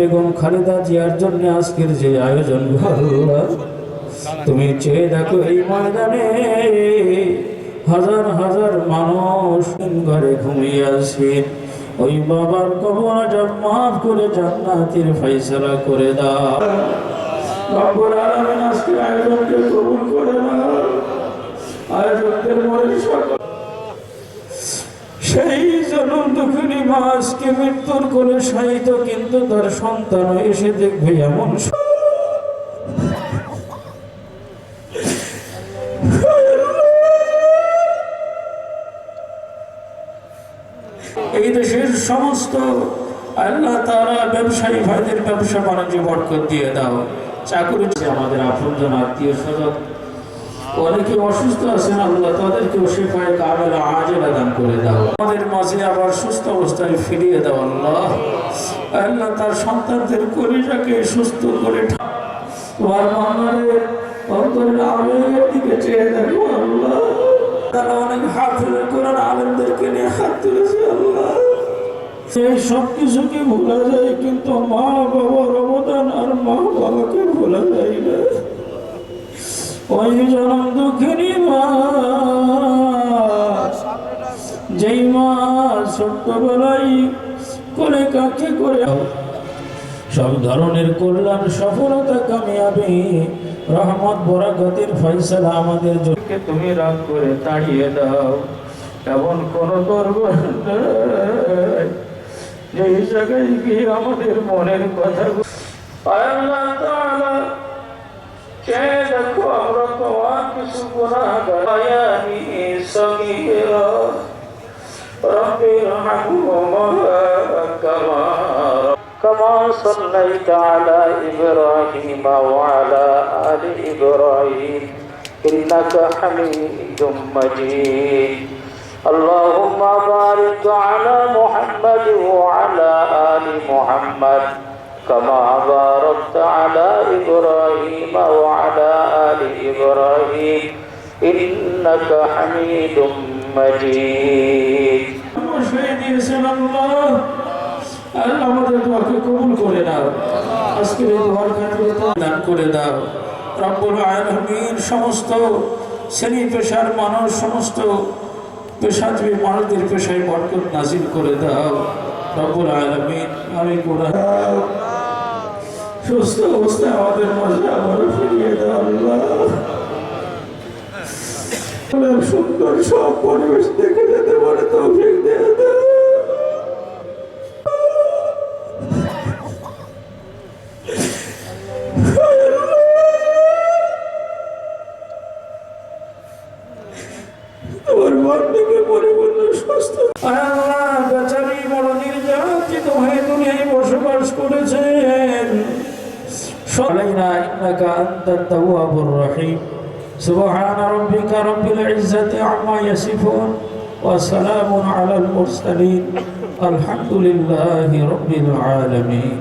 বেগম খালেদা জিয়ার জন্য আজকের যে আয়োজন তুমি চেয়ে দেখো এই ময়দানে হাজার হাজার মানুষ ঘরে ঘুমিয়ে আসেন ওই বাবার কবর মাফ করে জান্নাতের ফয়সালা করে দাও। রব্বুল আলামিন আজকের আয়োজনকে কবুল করে আয়োজকদের মনে সেই জনম দুঃখিনী মা আজকে মৃত্যুর কোলে সাহিত কিন্তু তার সন্তান এসে দেখবে এমন এই দেশের সমস্ত আল্লাহ তারা ব্যবসায়ী ভাইদের ব্যবসা বাণিজ্য বরকত দিয়ে দাও। চাকরি আমাদের আপনজন আত্মীয় স্বজন অনেকে অসুস্থ আছেন আল্লাহ তাদেরকেও শেফায় কামেলা আজেলা দান করে দাও। আমাদের মাঝে আবার সুস্থ অবস্থায় ফিরিয়ে দাও আল্লাহ। আল্লাহ তার সন্তানদের কলিজাকে সুস্থ করে তোমার অন্তরের আবেগের দিকে চেয়ে দেখো আল্লাহ। তারা অনেক হাফেজ কোরআন আলেমদেরকে নিয়ে হাত তুলেছে আল্লাহ। সেই সব কিছুকে ভোলা যায়, কিন্তু মা বাবার অবদান আর মা বাবাকে ভোলা যায় না। ওই জনম দুঃখিনী মা যেই মা ছোট্টবেলায় করে কাকে করে সব ধরনের কল্যাণ, সফলতা, কামিয়াবি, রহমত, বরাকতের ফয়সালা আমাদের জন্য। তুমি রাগ করে তাড়িয়ে দাও, এমন কোন যেই জায়গায় গিয়ে আমাদের মনের কথা আল্লাহ حسبنا بياني صغيرا رب ارحمهما كما كما صليت على إبراهيم وعلى آل إبراهيم إنك حميد مجيد اللهم بارك على محمد وعلى آل محمد كما باركت على إبراهيم وعلى آل إبراهيم إنك حميد مجيد আল্লাহ আমাদের দোয়াকে কবুল করে দাও আজকের এই দোয়ার খাতিরে দান করে দাও রব্বুল আলামিন সমস্ত শ্রেণী পেশার মানুষ সমস্ত পেশাজীবী মানুষদের পেশায় বরকত নাজিল করে দাও রব্বুল আলামিন, আমি কোরআন সুস্থ অবস্থায় আমাদের মাঝে আবার ফিরিয়ে দাও আল্লাহ। সুন্দর সব পরিবেশ দেখে যেতে পারে, তৌফিক দিয়ে দাও। তোমার বান্দাকে পরিপূর্ণ, সুস্থ। আল্লাহ, বেচারি বড় হয়ে দুনিয়ায় বসবাস করেছেন। সলাইনা ইন্নাকা আনতাত তাওয়াবুর রহিম। সুবহান রাব্বিকা রাব্বিল ইজ্জাতি আম্মা ইয়াসিফুন ওয়া সালামুন আলাল মুরসালিন। আলহামদুলিল্লাহি রাব্বিল আলামিন।